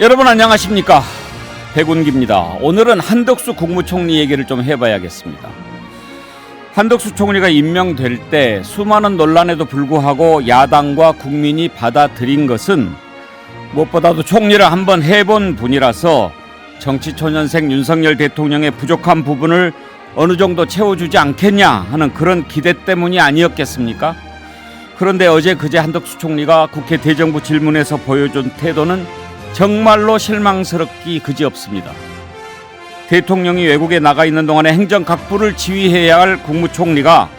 여러분 안녕하십니까 백운기입니다. 오늘은 한덕수 국무총리 얘기를 좀 해봐야겠습니다. 한덕수 총리가 임명될 때 수많은 논란에도 불구하고 야당과 국민이 받아들인 것은 무엇보다도 총리를 한번 해본 분이라서 정치 초년생 윤석열 대통령의 부족한 부분을 어느 정도 채워주지 않겠냐 하는 그런 기대 때문이 아니었겠습니까? 그런데 어제 그제 한덕수 총리가 국회 대정부 질문에서 보여준 태도는 정말로 실망스럽기 그지없습니다. 대통령이 외국에 나가 있는 동안에 행정 각부를 지휘해야 할 국무총리가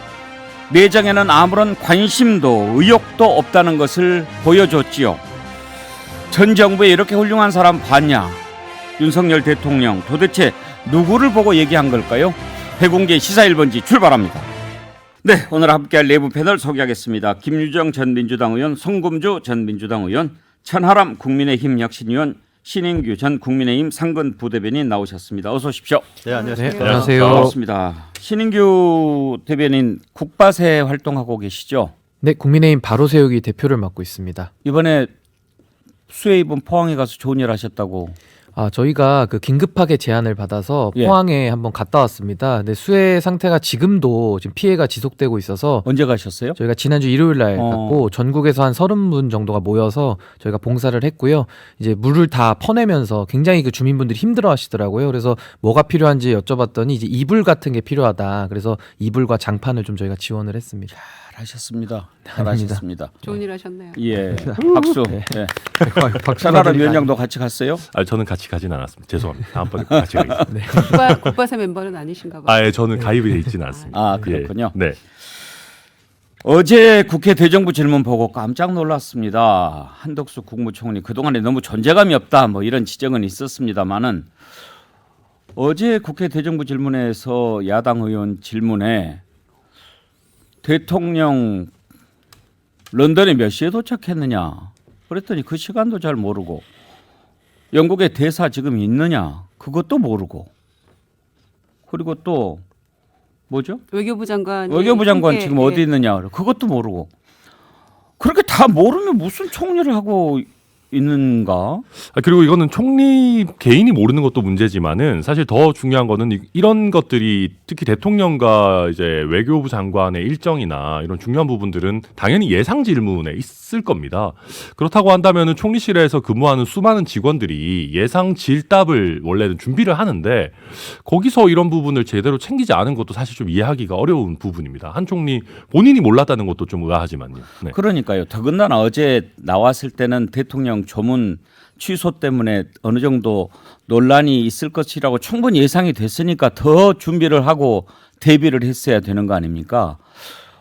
내정에는 아무런 관심도 의욕도 없다는 것을 보여줬지요. 전 정부에 이렇게 훌륭한 사람 봤냐? 윤석열 대통령 도대체 누구를 보고 얘기한 걸까요? 해공계 시사 1번지 출발합니다. 네, 오늘 함께할 내부 패널 소개하겠습니다. 김유정 전 민주당 의원, 송금주 전 민주당 의원, 천하람 국민의힘 혁신위원, 신인규 전 국민의힘 상근 부대변인 나오셨습니다. 어서 오십시오. 네, 안녕하세요. 네, 안녕하세요. 반갑습니다. 신인규 대변인 국바세 활동하고 계시죠? 네, 국민의힘 바로 세우기 대표를 맡고 있습니다. 이번에 수해 입은 포항에 가서 좋은 일 하셨다고. 아, 저희가 그 긴급하게 제안을 받아서 예. 포항에 한번 갔다 왔습니다. 근데 수해 상태가 지금도 지금 피해가 지속되고 있어서 언제 가셨어요? 저희가 지난주 일요일 날 어. 갔고 전국에서 한 30분 정도가 모여서 저희가 봉사를 했고요. 이제 물을 다 퍼내면서 굉장히 그 주민분들이 힘들어 하시더라고요. 그래서 뭐가 필요한지 여쭤봤더니 이제 이불 같은 게 필요하다. 그래서 이불과 장판을 좀 저희가 지원을 했습니다. 잘하셨습니다. 잘하셨습니다. 좋은 일 하셨네요. 예, 박수. 예. 박수 차나라 받으니까 위원장도 같이 갔어요? 아, 저는 같이 가진 않았습니다. 죄송합니다. 다음번에 같이 가겠습니다. 국바, 국바세 멤버는 아니신가 봐요. 아, 예, 저는 가입이 돼 있지는 않습니다. 아, 그렇군요. 예, 네. 어제 국회 대정부 질문 보고 깜짝 놀랐습니다. 한덕수 국무총리 그동안에 너무 존재감이 없다 뭐 이런 지적은 있었습니다만은 어제 국회 대정부 질문에서 야당 의원 질문에 대통령 런던에 몇 시에 도착했느냐? 그랬더니 그 시간도 잘 모르고 영국의 대사 지금 있느냐? 그것도 모르고. 그리고 또 뭐죠? 외교부 장관 외교부 장관 지금 예. 어디 있느냐? 그것도 모르고. 그렇게 다 모르면 무슨 총리를 하고 있는가? 아, 그리고 이거는 총리 개인이 모르는 것도 문제지만은 사실 더 중요한 거는 이- 이런 것들이 특히 대통령과 이제 외교부 장관의 일정이나 이런 중요한 부분들은 당연히 예상 질문에 있을 겁니다. 그렇다고 한다면은 총리실에서 근무하는 수많은 직원들이 예상 질답을 원래는 준비를 하는데 거기서 이런 부분을 제대로 챙기지 않은 것도 사실 좀 이해하기가 어려운 부분입니다. 한 총리 본인이 몰랐다는 것도 좀 의아하지만요. 네. 그러니까요. 더군다나 어제 나왔을 때는 대통령 조문 취소 때문에 어느 정도 논란이 있을 것이라고 충분히 예상이 됐으니까 더 준비를 하고 대비를 했어야 되는 거 아닙니까?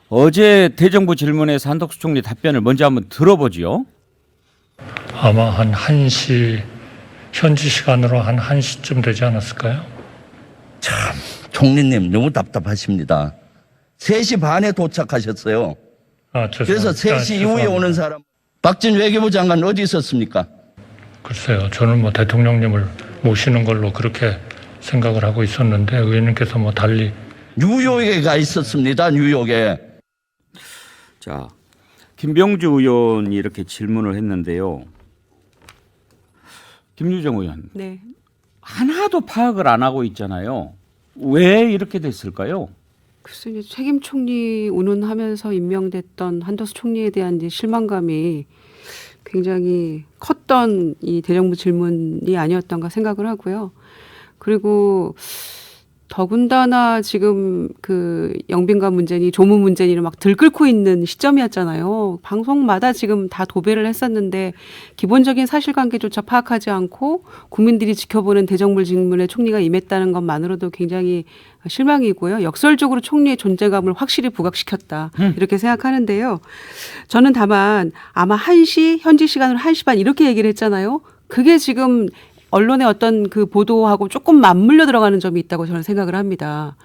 어제 대정부 질문에서 한덕수 총리 답변을 먼저 한번 들어보지요. 아마 한 1시 현지 시간으로 한 1시쯤 되지 않았을까요? 총리님 너무 답답하십니다. 3시 반에 도착하셨어요. 아, 그래서 죄송합니다. 3시 아, 이후에. 오는 사람 박진 외교부 장관 어디 있었습니까? 글쎄요. 저는 뭐 대통령님을 모시는 걸로 그렇게 생각을 하고 있었는데 의원님께서 뭐 달리 뉴욕에 가 있었습니다. 뉴욕에. 자, 김병주 의원이 이렇게 질문을 했는데요. 김유정 의원, 네. 하나도 파악을 안 하고 있잖아요. 왜 이렇게 됐을까요? 글쎄 이제 책임 총리 운운하면서 임명됐던 한덕수 총리에 대한 이제 실망감이 굉장히 컸던 이 대정부 질문이 아니었던가 생각을 하고요. 그리고 더군다나 지금 그 영빈관 문제니 조문 문제니를 막 들끓고 있는 시점이었잖아요. 방송마다 지금 다 도배를 했었는데 기본적인 사실관계조차 파악하지 않고 국민들이 지켜보는 대정부 질문에 총리가 임했다는 것만으로도 굉장히 실망이고요. 역설적으로 총리의 존재감을 확실히 부각시켰다. 이렇게 생각하는데요. 저는 다만 아마 1시 현지 시간으로 1시 반 이렇게 얘기를 했잖아요. 그게 지금 언론의 어떤 그 보도하고 조금 맞물려 들어가는 점이 있다고 저는 생각을 합니다.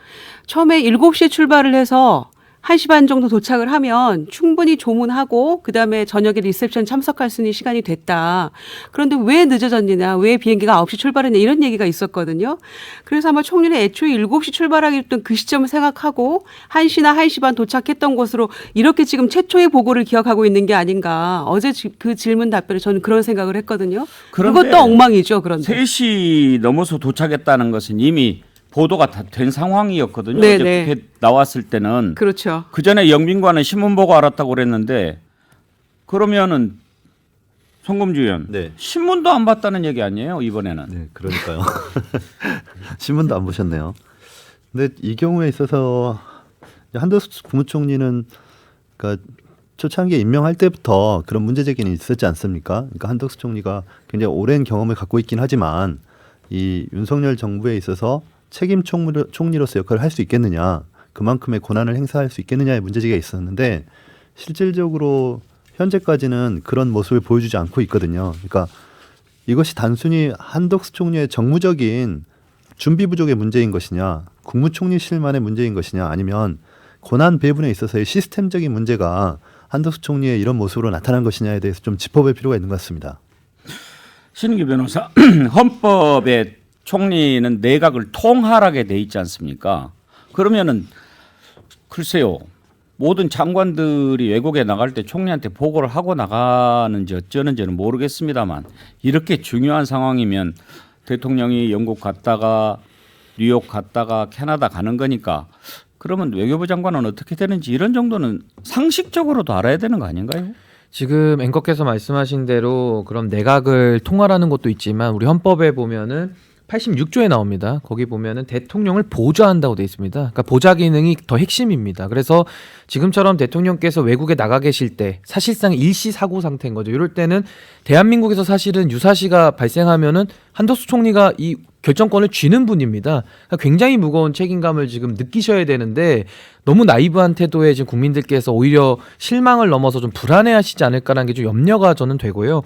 처음에 7시에 출발을 해서 1시 반 정도 도착을 하면 충분히 조문하고 그다음에 저녁에 리셉션 참석할 수 있는 시간이 됐다. 그런데 왜 늦어졌느냐? 왜 비행기가 9시 출발했냐? 이런 얘기가 있었거든요. 그래서 아마 총리는 애초에 7시 출발하기로 했던 그 시점을 생각하고 1시나 1시 반 도착했던 곳으로 이렇게 지금 최초의 보고를 기억하고 있는 게 아닌가. 어제 지- 그 질문 답변에 저는 그런 생각을 했거든요. 그것도 엉망이죠. 그런데. 3시 넘어서 도착했다는 것은 이미 보도가 다 된 상황이었거든요. 네, 어제 네. 국회 나왔을 때는 그렇죠. 그 전에 영빈관은 신문 보고 알았다고 그랬는데 그러면은 송금주 의원 네. 신문도 안 봤다는 얘기 아니에요 이번에는 네, 그러니까요. 신문도 안 보셨네요. 근데 이 경우에 있어서 한덕수 국무총리는 그러니까 초창기에 임명할 때부터 그런 문제 제기는 있었지 않습니까? 그러니까 한덕수 총리가 굉장히 오랜 경험을 갖고 있긴 하지만 이 윤석열 정부에 있어서 책임 총리로, 총리로서 역할을 할 수 있겠느냐, 그만큼의 권한을 행사할 수 있겠느냐의 문제 제기가 있었는데 실질적으로 현재까지는 그런 모습을 보여주지 않고 있거든요. 그러니까 이것이 단순히 한덕수 총리의 정무적인 준비 부족의 문제인 것이냐, 국무총리실만의 문제인 것이냐, 아니면 권한 배분에 있어서의 시스템적인 문제가 한덕수 총리의 이런 모습으로 나타난 것이냐에 대해서 좀 짚어볼 필요가 있는 것 같습니다. 신은기 변호사 헌법에 총리는 내각을 통할하게 돼 있지 않습니까? 그러면은 글쎄요 모든 장관들이 외국에 나갈 때 총리한테 보고를 하고 나가는지 어쩌는지는 모르겠습니다만 이렇게 중요한 상황이면 대통령이 영국 갔다가 뉴욕 갔다가 캐나다 가는 거니까 그러면 외교부 장관은 어떻게 되는지 이런 정도는 상식적으로도 알아야 되는 거 아닌가요? 지금 앵커께서 말씀하신 대로 그럼 내각을 통할하는 것도 있지만 우리 헌법에 보면은 86조에 나옵니다. 거기 보면은 대통령을 보좌한다고 돼 있습니다. 그러니까 보좌 기능이 더 핵심입니다. 그래서 지금처럼 대통령께서 외국에 나가 계실 때 사실상 일시 사고 상태인 거죠. 이럴 때는 대한민국에서 사실은 유사시가 발생하면은 한덕수 총리가 이 결정권을 쥐는 분입니다. 그러니까 굉장히 무거운 책임감을 지금 느끼셔야 되는데 너무 나이브한 태도에 지금 국민들께서 오히려 실망을 넘어서 좀 불안해하시지 않을까라는 게 좀 염려가 저는 되고요.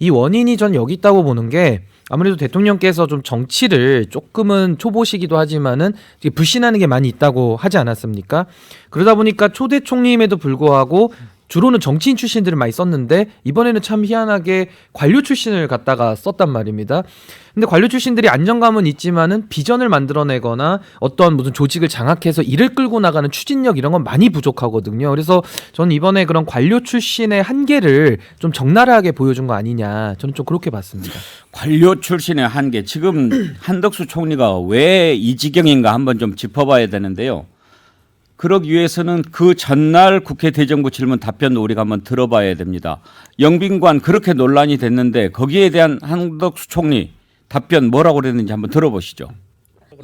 이 원인이 전 여기 있다고 보는 게 아무래도 대통령께서 좀 정치를 조금은 초보시기도 하지만은 불신하는 게 많이 있다고 하지 않았습니까? 그러다 보니까 초대 총리임에도 불구하고 주로는 정치인 출신들을 많이 썼는데 이번에는 참 희한하게 관료 출신을 갖다가 썼단 말입니다. 근데 관료 출신들이 안정감은 있지만은 비전을 만들어내거나 어떤 무슨 조직을 장악해서 일을 끌고 나가는 추진력 이런 건 많이 부족하거든요. 그래서 저는 이번에 그런 관료 출신의 한계를 좀 적나라하게 보여준 거 아니냐. 저는 좀 그렇게 봤습니다. 관료 출신의 한계 지금 한덕수 총리가 왜 이 지경인가 한번 좀 짚어봐야 되는데요. 그러기 위해서는 그 전날 국회 대정부 질문 답변도 우리가 한번 들어봐야 됩니다. 영빈관 그렇게 논란이 됐는데 거기에 대한 한덕수 총리 답변 뭐라고 그랬는지 한번 들어보시죠.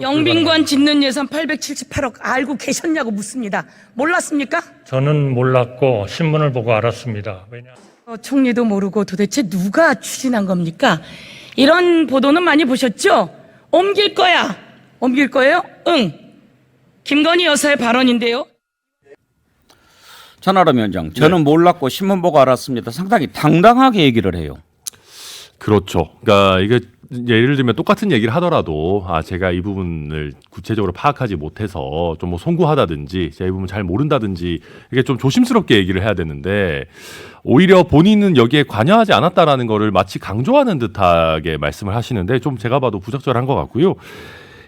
영빈관 짓는 예산 878억 알고 계셨냐고 묻습니다. 몰랐습니까? 저는 몰랐고 신문을 보고 알았습니다. 왜냐? 어, 총리도 모르고 도대체 누가 추진한 겁니까? 이런 보도는 많이 보셨죠? 옮길 거야. 옮길 거예요? 응. 김건희 여사의 발언인데요. 천하람 위원장, 저는 몰랐고 신문 보고 알았습니다. 상당히 당당하게 얘기를 해요. 그렇죠. 그러니까 이게 예를 들면 똑같은 얘기를 하더라도 아 제가 이 부분을 구체적으로 파악하지 못해서 좀 뭐 송구하다든지 제가 이 부분 잘 모른다든지 이게 좀 조심스럽게 얘기를 해야 되는데 오히려 본인은 여기에 관여하지 않았다라는 거를 마치 강조하는 듯하게 말씀을 하시는데 좀 제가 봐도 부적절한 것 같고요.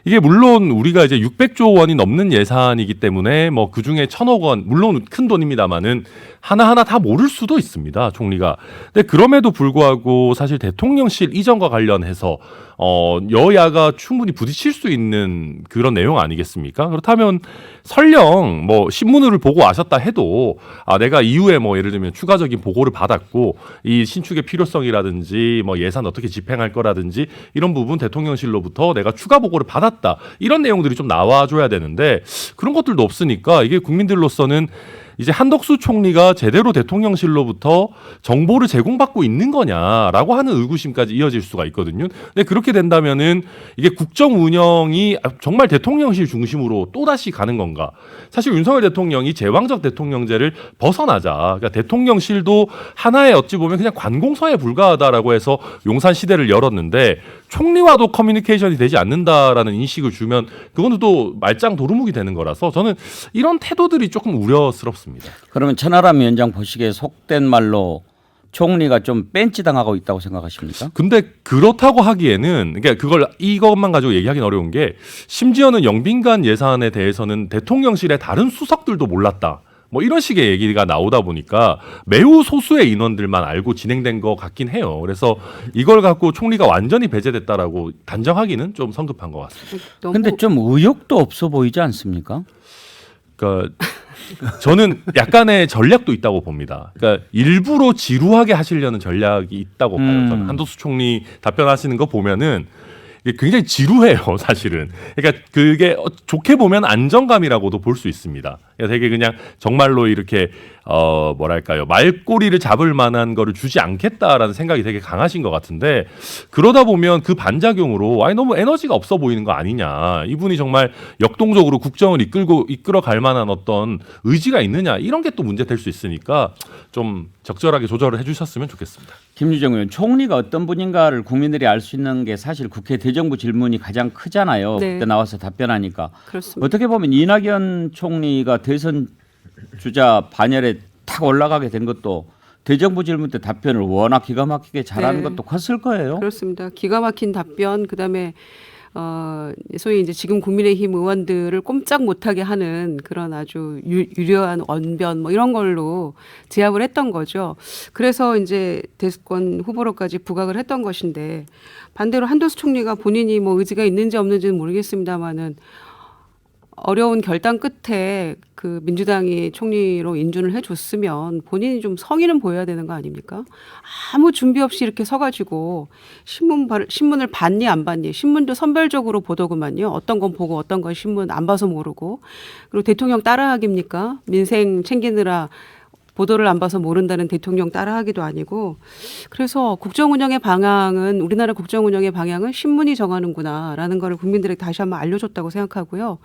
이게 물론 우리가 이제 600조 원이 넘는 예산이기 때문에 뭐 그 중에 천억 원 물론 큰 돈입니다만은 하나하나 다 모를 수도 있습니다 총리가. 근데 그럼에도 불구하고 사실 대통령실 이전과 관련해서 어 여야가 충분히 부딪힐 수 있는 그런 내용 아니겠습니까? 그렇다면 설령 뭐 신문을 보고 아셨다 해도 아 내가 이후에 뭐 예를 들면 추가적인 보고를 받았고 이 신축의 필요성이라든지 뭐 예산 어떻게 집행할 거라든지 이런 부분 대통령실로부터 내가 추가 보고를 받았다 이런 내용들이 좀 나와 줘야 되는데 그런 것들도 없으니까 이게 국민들로서는 이제 한덕수 총리가 제대로 대통령실로부터 정보를 제공받고 있는 거냐라고 하는 의구심까지 이어질 수가 있거든요. 근데 그렇게 된다면은 이게 국정 운영이 정말 대통령실 중심으로 또 다시 가는 건가? 사실 윤석열 대통령이 제왕적 대통령제를 벗어나자, 그러니까 대통령실도 하나의 어찌 보면 그냥 관공서에 불과하다라고 해서 용산 시대를 열었는데 총리와도 커뮤니케이션이 되지 않는다라는 인식을 주면 그거는 또 말짱 도루묵이 되는 거라서 저는 이런 태도들이 조금 우려스럽습니다. 그러면 천하람 위원장 보시기에 속된 말로 총리가 좀 뺀찌당하고 있다고 생각하십니까? 근데 그렇다고 하기에는 그러니까 그걸 이것만 가지고 얘기하기는 어려운 게 심지어는 영빈관 예산에 대해서는 대통령실의 다른 수석들도 몰랐다. 뭐 이런 식의 얘기가 나오다 보니까 매우 소수의 인원들만 알고 진행된 것 같긴 해요. 그래서 이걸 갖고 총리가 완전히 배제됐다라고 단정하기는 좀 성급한 것 같습니다. 근데 좀 의욕도 없어 보이지 않습니까? 그러니까 저는 약간의 전략도 있다고 봅니다. 그러니까 일부러 지루하게 하시려는 전략이 있다고 봐요. 음. 저는 한도수 총리 답변하시는 거 보면은 굉장히 지루해요, 사실은. 그러니까 그게 어, 좋게 보면 안정감이라고도 볼 수 있습니다. 그러니까 되게 그냥 정말로 이렇게 어 뭐랄까요 말꼬리를 잡을 만한 거를 주지 않겠다라는 생각이 되게 강하신 것 같은데 그러다 보면 그 반작용으로 아니 너무 에너지가 없어 보이는 거 아니냐 이분이 정말 역동적으로 국정을 이끌고 이끌어 갈 만한 어떤 의지가 있느냐 이런 게 또 문제 될 수 있으니까 좀 적절하게 조절을 해주셨으면 좋겠습니다. 김유정 의원 총리가 어떤 분인가를 국민들이 알 수 있는 게 사실 국회 대정부 질문이 가장 크잖아요. 네. 그때 나와서 답변하니까 그렇습니다. 어떻게 보면 이낙연 총리가 대선 주자 반열에 탁 올라가게 된 것도 대정부 질문 때 답변을 워낙 기가 막히게 잘하는 네. 것도 컸을 거예요. 그렇습니다. 기가 막힌 답변 그다음에 어 소위 이제 지금 국민의힘 의원들을 꼼짝 못하게 하는 그런 아주 유, 유려한 언변 뭐 이런 걸로 제압을 했던 거죠. 그래서 이제 대권 후보로까지 부각을 했던 것인데 반대로 한도수 총리가 본인이 뭐 의지가 있는지 없는지는 모르겠습니다만은 어려운 결단 끝에 그 민주당이 총리로 인준을 해줬으면 본인이 좀 성의는 보여야 되는 거 아닙니까? 아무 준비 없이 이렇게 서가지고 신문 발- 신문을 봤니 안 봤니 신문도 선별적으로 보더구만요. 어떤 건 보고 어떤 건 신문 안 봐서 모르고 그리고 대통령 따라하기입니까? 민생 챙기느라 보도를 안 봐서 모른다는 대통령 따라하기도 아니고 그래서 국정 운영의 방향은 우리나라 국정 운영의 방향은 신문이 정하는구나라는 거를 국민들에게 다시 한번 알려줬다고 생각하고요.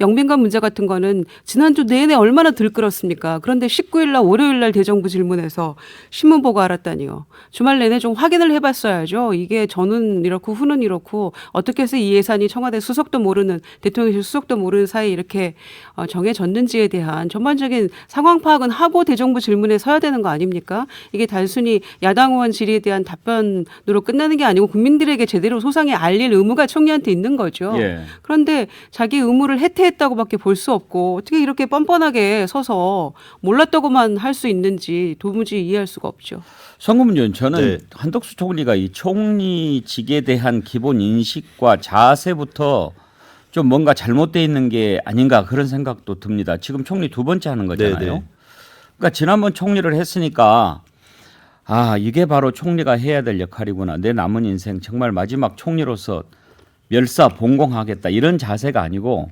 영빈관 문제 같은 거는 지난주 내내 얼마나 들끓었습니까? 그런데 19일 날 월요일 날 대정부 질문에서 신문 보고 알았다니요. 주말 내내 좀 확인을 해봤어야죠. 이게 저는 이렇고 후는 이렇고 어떻게 해서 이 예산이 청와대 수석도 모르는 대통령실 수석도 모르는 사이 이렇게 어, 정해졌는지에 대한 전반적인 상황 파악은 하고 대정부 질문에 서야 되는 거 아닙니까? 이게 단순히 야당 의원 질의에 대한 답변으로 끝나는 게 아니고 국민들에게 제대로 소상히 알릴 의무가 총리한테 있는 거죠. 예. 그런데 자기 의무를 해태했다고밖에 볼 수 없고 어떻게 이렇게 뻔뻔하게 서서 몰랐다고만 할 수 있는지 도무지 이해할 수가 없죠. 의원, 저는 네. 한덕수 총리가 이 총리직에 대한 기본 인식과 자세부터 좀 뭔가 잘못돼 있는 게 아닌가 그런 생각도 듭니다. 지금 총리 두 번째 하는 거잖아요. 네, 네. 그러니까 지난번 총리를 했으니까 아 이게 바로 총리가 해야 될 역할이구나. 내 남은 인생 정말 마지막 총리로서 멸사 봉공하겠다 이런 자세가 아니고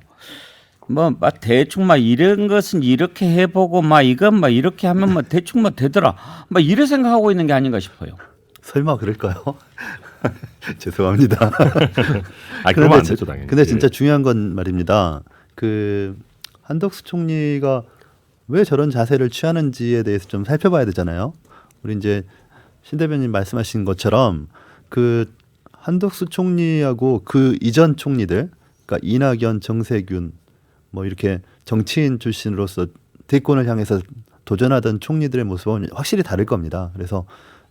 뭐, 막 대충 막 이런 것은 이렇게 해보고 막 이건 막 이렇게 하면 뭐 대충 뭐 되더라. 막 이래 생각하고 있는 게 아닌가 싶어요. 설마 그럴까요? 죄송합니다. 아 그러면 안 저- 되죠 당연히. 근데 예. 진짜 중요한 건 말입니다. 그 한덕수 총리가 왜 저런 자세를 취하는지에 대해서 좀 살펴봐야 되잖아요. 우리 이제 신 대변인 말씀하신 것처럼 그 한덕수 총리하고 그 이전 총리들, 그러니까 이낙연, 정세균 뭐 이렇게 정치인 출신으로서 대권을 향해서 도전하던 총리들의 모습은 확실히 다를 겁니다. 그래서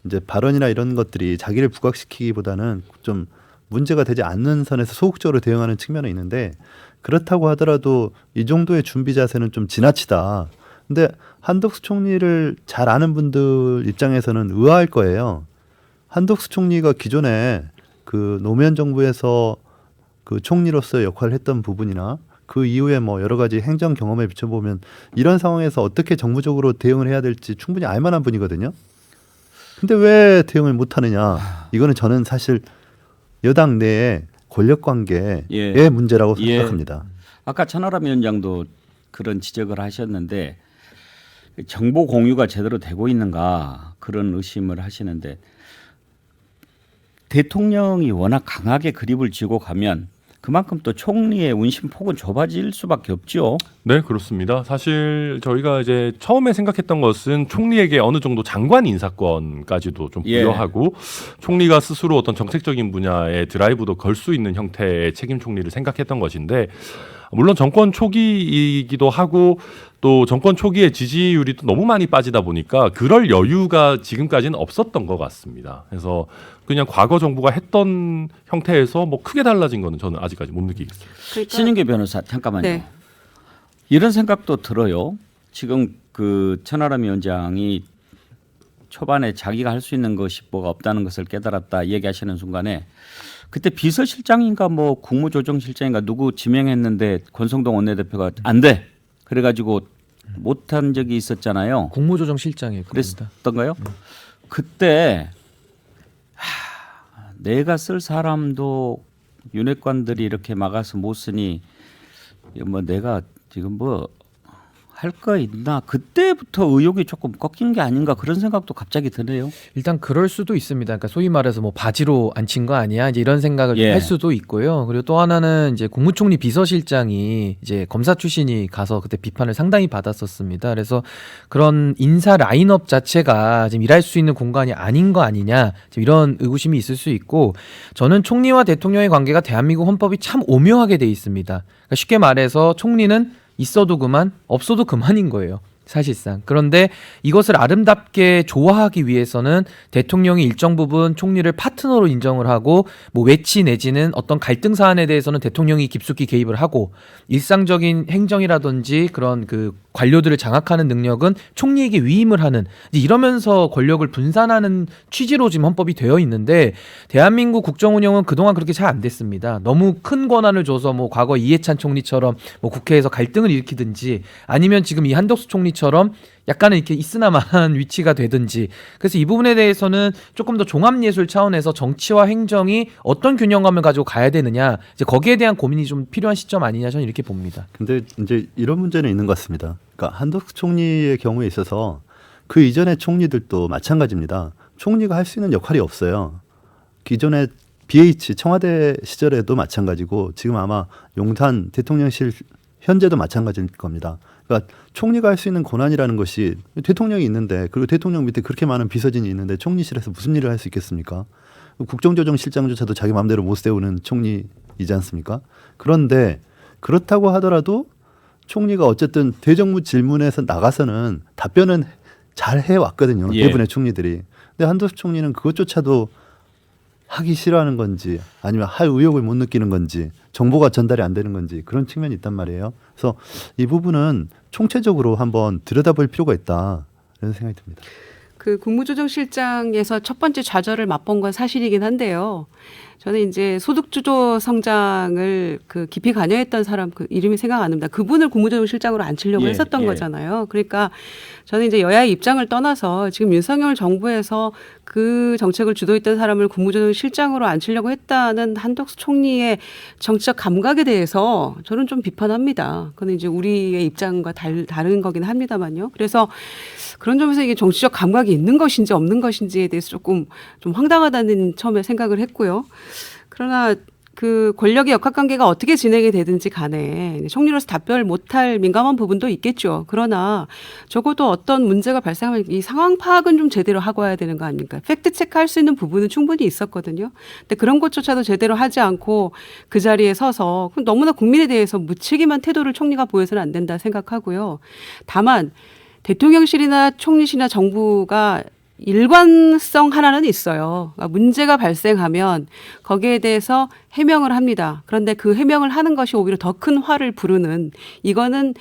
이제 발언이나 이런 것들이 자기를 부각시키기보다는 좀 문제가 되지 않는 선에서 소극적으로 대응하는 측면은 있는데 그렇다고 하더라도 이 정도의 준비 자세는 좀 지나치다. 근데 한덕수 총리를 잘 아는 분들 입장에서는 의아할 거예요. 한덕수 총리가 기존에 그 노무현 정부에서 그 총리로서 역할을 했던 부분이나 그 이후에 뭐 여러 가지 행정 경험에 비춰보면 이런 상황에서 어떻게 정무적으로 대응을 해야 될지 충분히 알 만한 분이거든요. 근데 왜 대응을 못 하느냐? 이거는 저는 사실 여당 내의 권력 관계의 예. 문제라고 예. 생각합니다. 아까 천하람 위원장도 그런 지적을 하셨는데 정보 공유가 제대로 되고 있는가 그런 의심을 하시는데 대통령이 워낙 강하게 그립을 쥐고 가면 그만큼 또 총리의 운심 폭은 좁아질 수밖에 없죠. 네, 그렇습니다. 사실 저희가 이제 처음에 생각했던 것은 총리에게 어느 정도 장관 인사권까지도 좀 예. 부여하고 총리가 스스로 어떤 정책적인 분야에 드라이브도 걸 수 있는 형태의 책임 총리를 생각했던 것인데 물론 정권 초기이기도 하고 또 정권 초기에 지지율이 또 너무 많이 빠지다 보니까 그럴 여유가 지금까지는 없었던 것 같습니다. 그래서 그냥 과거 정부가 했던 형태에서 뭐 크게 달라진 거는 저는 아직까지 못 느끼겠습니다. 그러니까 신인계 변호사 잠깐만요. 네. 이런 생각도 들어요. 지금 그 천하람 위원장이 초반에 자기가 할 수 있는 것이 뭐가 없다는 것을 깨달았다 얘기하시는 순간에 그때 비서실장인가 뭐 국무조정실장인가 누구 지명했는데 권성동 원내대표가 안 돼. 그래가지고 못한 적이 있었잖아요. 국무조정실장일 겁니다. 그랬던가요? 그때 하, 내가 쓸 사람도 윤핵관들이 이렇게 막아서 못 쓰니 뭐 내가 지금 뭐 할거 있나 그때부터 의욕이 조금 꺾인 게 아닌가 그런 생각도 갑자기 드네요. 일단 그럴 수도 있습니다. 그러니까 소위 말해서 뭐 바지로 앉힌 거 아니야? 이제 이런 생각을 예. 할 수도 있고요. 그리고 또 하나는 이제 국무총리 비서실장이 이제 검사 출신이 가서 그때 비판을 상당히 받았었습니다. 그래서 그런 인사 라인업 자체가 지금 일할 수 있는 공간이 아닌 거 아니냐? 지금 이런 의구심이 있을 수 있고 저는 총리와 대통령의 관계가 대한민국 헌법이 참 오묘하게 돼 있습니다. 그러니까 쉽게 말해서 총리는 있어도 그만, 없어도 그만인 거예요. 사실상. 그런데 이것을 아름답게 좋아하기 위해서는 대통령이 일정 부분 총리를 파트너로 인정을 하고 뭐 외치 내지는 어떤 갈등 사안에 대해서는 대통령이 깊숙이 개입을 하고 일상적인 행정이라든지 그런 그 관료들을 장악하는 능력은 총리에게 위임을 하는 이러면서 권력을 분산하는 취지로 지금 헌법이 되어 있는데 대한민국 국정 운영은 그동안 그렇게 잘 안 됐습니다. 너무 큰 권한을 줘서 뭐 과거 이해찬 총리처럼 뭐 국회에서 갈등을 일으키든지 아니면 지금 이 한덕수 총리처럼 약간은 이렇게 있으나마한 위치가 되든지 그래서 이 부분에 대해서는 조금 더 종합예술 차원에서 정치와 행정이 어떤 균형감을 가지고 가야 되느냐 이제 거기에 대한 고민이 좀 필요한 시점 아니냐 저는 이렇게 봅니다. 근데 이제 이런 문제는 있는 것 같습니다. 그러니까 한덕수 총리의 경우에 있어서 그 이전의 총리들도 마찬가지입니다. 총리가 할 수 있는 역할이 없어요. 기존의 BH 청와대 시절에도 마찬가지고 지금 아마 용산 대통령실 현재도 마찬가지일 겁니다. 그러니까 총리가 할 수 있는 권한이라는 것이 대통령이 있는데 그리고 대통령 밑에 그렇게 많은 비서진이 있는데 총리실에서 무슨 일을 할 수 있겠습니까? 국정조정실장조차도 자기 마음대로 못 세우는 총리이지 않습니까? 그런데 그렇다고 하더라도 총리가 어쨌든 대정부 질문에서 나가서는 답변은 잘 해왔거든요. 예. 대부분의 총리들이. 근데 한도수 총리는 그것조차도 하기 싫어하는 건지 아니면 할 의욕을 못 느끼는 건지 정보가 전달이 안 되는 건지 그런 측면이 있단 말이에요. 그래서 이 부분은 총체적으로 한번 들여다볼 필요가 있다 이런 생각이 듭니다. 그 국무조정실장에서 첫 번째 좌절을 맛본 건 사실이긴 한데요. 저는 이제 소득주도 성장을 그 깊이 관여했던 사람 그 이름이 생각 안 납니다. 그분을 국무조정실장으로 앉히려고 예, 했었던 예. 거잖아요. 그러니까 저는 이제 여야의 입장을 떠나서 지금 윤석열 정부에서 그 정책을 주도했던 사람을 국무조정실장으로 앉히려고 했다는 한덕수 총리의 정치적 감각에 대해서 저는 좀 비판합니다. 그건 이제 우리의 입장과 달, 다른 거긴 합니다만요. 그래서 그런 점에서 이게 정치적 감각이 있는 것인지 없는 것인지에 대해서 조금 좀 황당하다는 처음에 생각을 했고요. 그러나 그 권력의 역학관계가 어떻게 진행이 되든지 간에 총리로서 답변을 못할 민감한 부분도 있겠죠. 그러나 적어도 어떤 문제가 발생하면 이 상황 파악은 좀 제대로 하고 와야 되는 거 아닙니까? 팩트 체크할 수 있는 부분은 충분히 있었거든요. 근데 그런 것조차도 제대로 하지 않고 그 자리에 서서 너무나 국민에 대해서 무책임한 태도를 총리가 보여서는 안 된다 생각하고요. 다만 대통령실이나 총리실이나 정부가 일관성 하나는 있어요. 그러니까 문제가 발생하면 거기에 대해서 해명을 합니다. 그런데 그 해명을 하는 것이 오히려 더 큰 화를 부르는 이거는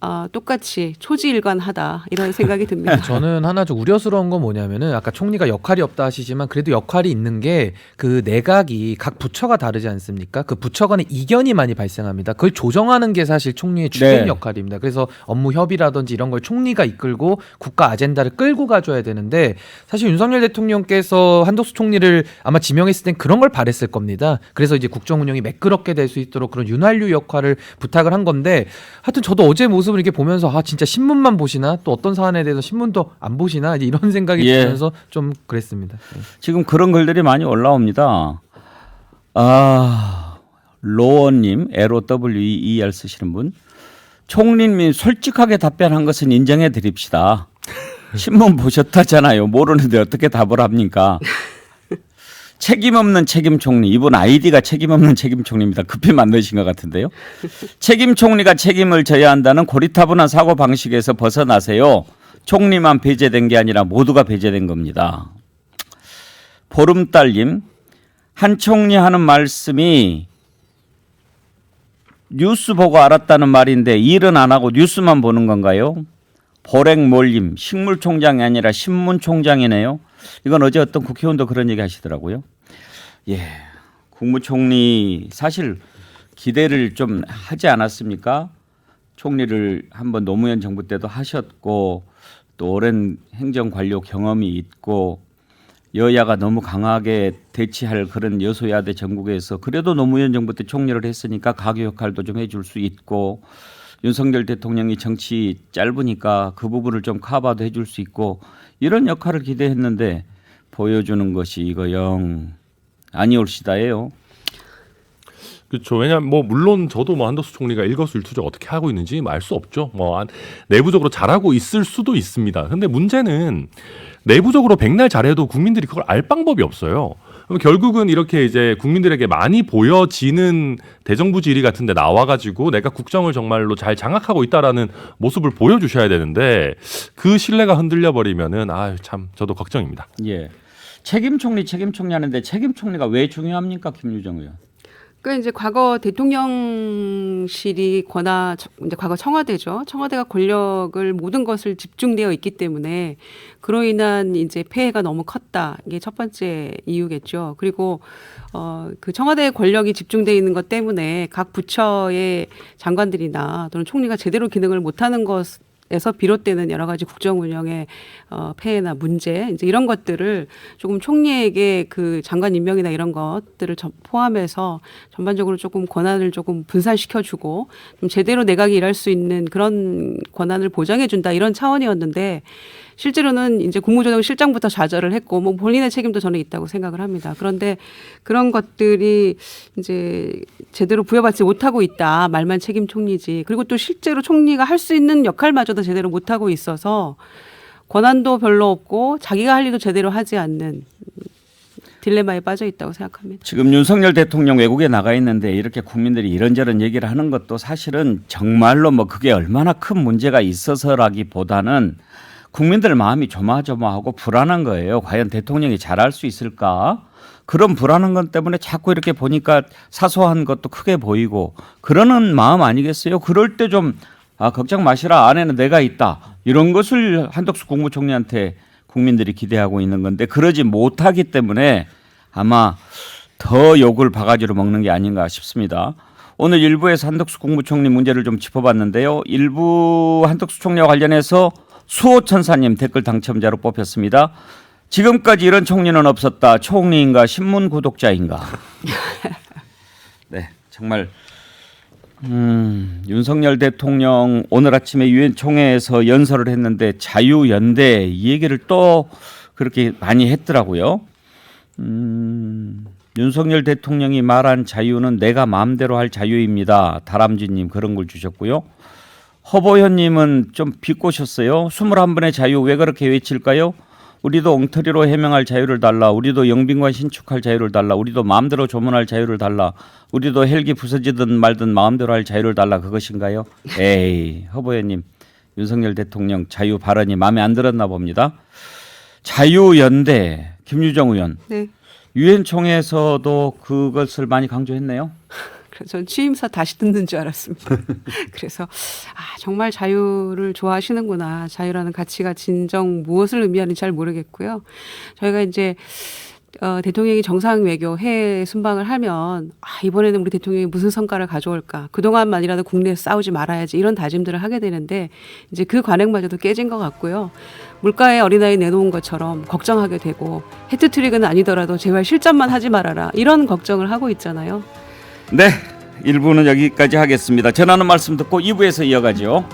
어, 똑같이 초지일관하다 이런 생각이 듭니다. 저는 하나 좀 우려스러운 건 뭐냐면은 아까 총리가 역할이 없다 하시지만 그래도 역할이 있는 게 그 내각이 각 부처가 다르지 않습니까? 그 부처 간의 이견이 많이 발생합니다. 그걸 조정하는 게 사실 총리의 주된 네. 역할입니다. 그래서 업무 협의라든지 이런 걸 총리가 이끌고 국가 아젠다를 끌고 가줘야 되는데 사실 윤석열 대통령께서 한덕수 총리를 아마 지명했을 땐 그런 걸 바랬을 겁니다. 그래서 이제 국정 운영이 매끄럽게 될 수 있도록 그런 윤활유 역할을 부탁을 한 건데 하여튼 저도 어제 모습 모습을 이렇게 보면서 아 진짜 신문만 보시나 또 어떤 사안에 대해서 신문도 안 보시나 이제 이런 생각이 예. 들면서 좀 그랬습니다. 네. 지금 그런 글들이 많이 올라옵니다. 아, 로원님, L-O-W-E-R 쓰시는 분. 총리님 솔직하게 답변한 것은 인정해 드립시다. 신문 보셨다잖아요. 모르는데 어떻게 답을 합니까? 책임 없는 책임 총리. 이분 아이디가 책임 없는 책임 총리입니다. 급히 만드신 것 같은데요. 책임 총리가 책임을 져야 한다는 고리타분한 사고 방식에서 벗어나세요. 총리만 배제된 게 아니라 모두가 배제된 겁니다. 보름달님 한 총리 하는 말씀이 뉴스 보고 알았다는 말인데 일은 안 하고 뉴스만 보는 건가요? 보렉몰님 식물총장이 아니라 신문총장이네요. 이건 어제 어떤 국회의원도 그런 얘기 하시더라고요. 예, 국무총리 사실 기대를 좀 하지 않았습니까? 총리를 한번 노무현 정부 때도 하셨고 또 오랜 행정 관료 경험이 있고 여야가 너무 강하게 대치할 그런 여소야대 전국에서 그래도 노무현 정부 때 총리를 했으니까 가교 역할도 좀 해줄 수 있고 윤석열 대통령이 정치 짧으니까 그 부분을 좀 커버도 해줄 수 있고 이런 역할을 기대했는데 보여주는 것이 이거 영 아니올시다예요. 그렇죠. 왜냐하면 뭐 물론 저도 뭐 한덕수 총리가 일거수일투족 어떻게 하고 있는지 알 수 없죠. 뭐 안- 내부적으로 잘하고 있을 수도 있습니다. 근데 문제는 내부적으로 백날 잘해도 국민들이 그걸 알 방법이 없어요. 그럼 결국은 이렇게 이제 국민들에게 많이 보여지는 대정부 질의 같은데 나와가지고 내가 국정을 정말로 잘 장악하고 있다라는 모습을 보여주셔야 되는데 그 신뢰가 흔들려 버리면은 아유 참 저도 걱정입니다. 예. 책임 총리 책임 총리 하는데 책임 총리가 왜 중요합니까, 김유정 의원? 그러니까 이제 과거 대통령실이 권하 이제 과거 청와대죠. 청와대가 권력을 모든 것을 집중되어 있기 때문에 그로 인한 이제 폐해가 너무 컸다. 이게 첫 번째 이유겠죠. 그리고 어그 청와대의 권력이 집중되어 있는 것 때문에 각 부처의 장관들이나 또는 총리가 제대로 기능을 못 하는 것 에서 비롯되는 여러 가지 국정 운영의 어, 폐해나 문제 이제 이런 것들을 조금 총리에게 그 장관 임명이나 이런 것들을 전- 포함해서 전반적으로 조금 권한을 조금 분산시켜 주고 좀 제대로 내각이 일할 수 있는 그런 권한을 보장해 준다 이런 차원이었는데 실제로는 이제 국무조정 실장부터 좌절을 했고 뭐 본인의 책임도 저는 있다고 생각을 합니다. 그런데 그런 것들이 이제 제대로 부여받지 못하고 있다. 말만 책임 총리지. 그리고 또 실제로 총리가 할 수 있는 역할마저도 제대로 못하고 있어서 권한도 별로 없고 자기가 할 일도 제대로 하지 않는 딜레마에 빠져 있다고 생각합니다. 지금 윤석열 대통령 외국에 나가 있는데 이렇게 국민들이 이런저런 얘기를 하는 것도 사실은 정말로 뭐 그게 얼마나 큰 문제가 있어서라기보다는 국민들 마음이 조마조마하고 불안한 거예요. 과연 대통령이 잘할 수 있을까? 그런 불안한 것 때문에 자꾸 이렇게 보니까 사소한 것도 크게 보이고 그러는 마음 아니겠어요? 그럴 때 좀 아, 걱정 마시라. 안에는 내가 있다. 이런 것을 한덕수 국무총리한테 국민들이 기대하고 있는 건데 그러지 못하기 때문에 아마 더 욕을 바가지로 먹는 게 아닌가 싶습니다. 오늘 일부에서 한덕수 국무총리 문제를 좀 짚어봤는데요. 일부 한덕수 총리와 관련해서 수호천사님 댓글 당첨자로 뽑혔습니다. 지금까지 이런 총리는 없었다. 총리인가 신문 구독자인가. 네, 정말 음, 윤석열 대통령 오늘 아침에 유엔 총회에서 연설을 했는데 자유 연대 이 얘기를 또 그렇게 많이 했더라고요. 음, 윤석열 대통령이 말한 자유는 내가 마음대로 할 자유입니다. 다람쥐님 그런 걸 주셨고요. 허보현님은 좀 비꼬셨어요. 21번의 자유 왜 그렇게 외칠까요? 우리도 엉터리로 해명할 자유를 달라. 우리도 영빈관 신축할 자유를 달라. 우리도 마음대로 조문할 자유를 달라. 우리도 헬기 부서지든 말든 마음대로 할 자유를 달라. 그것인가요? 에이, 허보현님. 윤석열 대통령 자유 발언이 마음에 안 들었나 봅니다. 자유연대 김유정 의원 네. 유엔 총회에서도 그것을 많이 강조했네요. 그래서 전 취임사 다시 듣는 줄 알았습니다. 그래서 아 정말 자유를 좋아하시는구나. 자유라는 가치가 진정 무엇을 의미하는지 잘 모르겠고요. 저희가 이제 어, 대통령이 정상 외교 해외 순방을 하면 아, 이번에는 우리 대통령이 무슨 성과를 가져올까 그동안만이라도 국내에서 싸우지 말아야지 이런 다짐들을 하게 되는데 이제 그 관행마저도 깨진 것 같고요. 물가에 어린아이 내놓은 것처럼 걱정하게 되고 해트트릭은 아니더라도 제발 실전만 하지 말아라 이런 걱정을 하고 있잖아요. 네, 1부는 여기까지 하겠습니다. 전하는 말씀 듣고 2부에서 이어가죠.